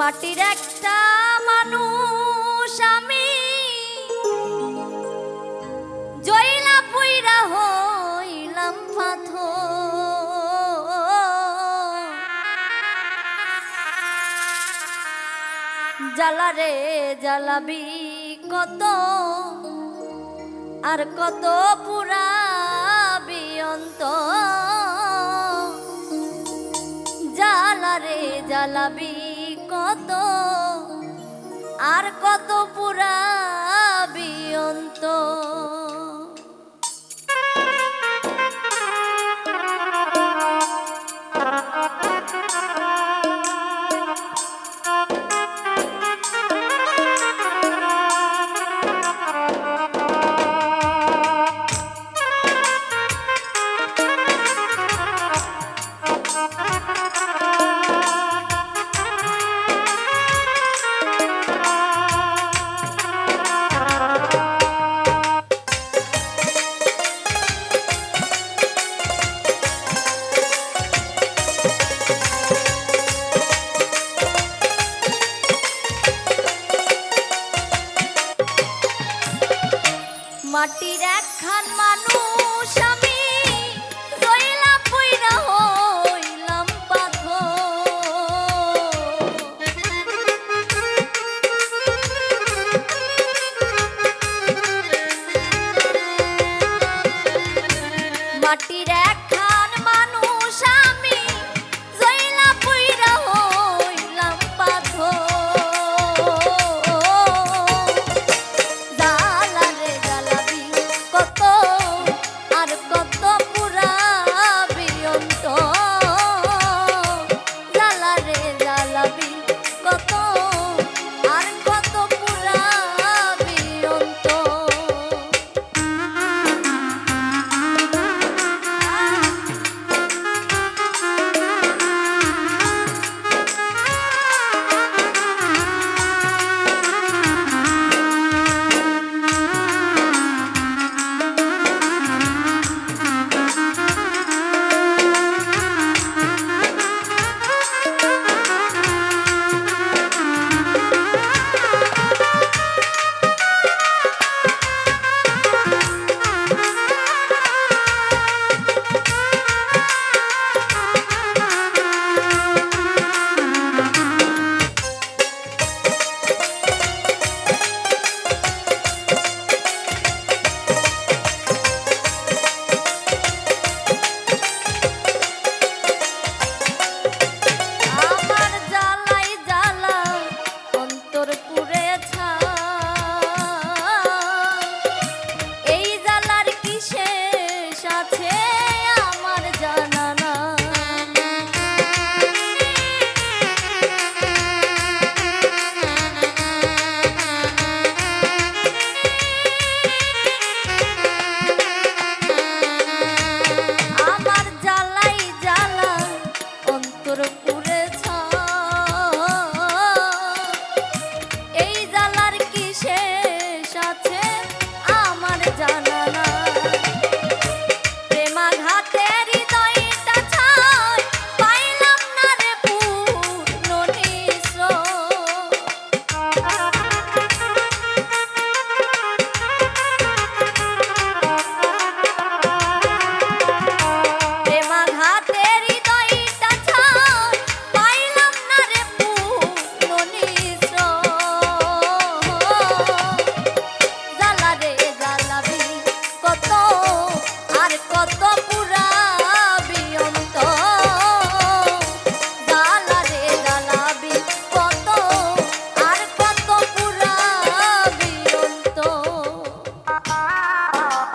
মাটির একটা মানুষ আমি। জয়লা পুইরা হইলাম পাথর। জ্বালারে জ্বালাবি কত, আর কত পুরাবি অন্ত। জ্বালারে জ্বালাবি কত আর কত অন্ত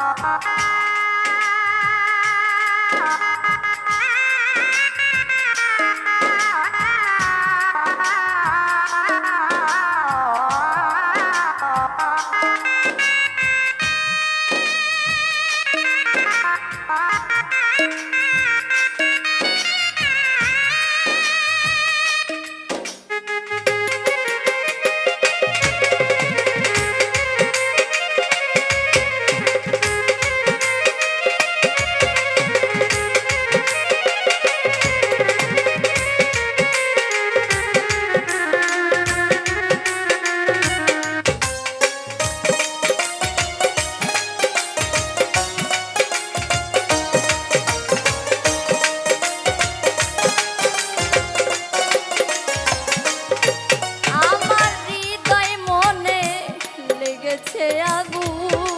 Thank you. জ্বলেছে আগুন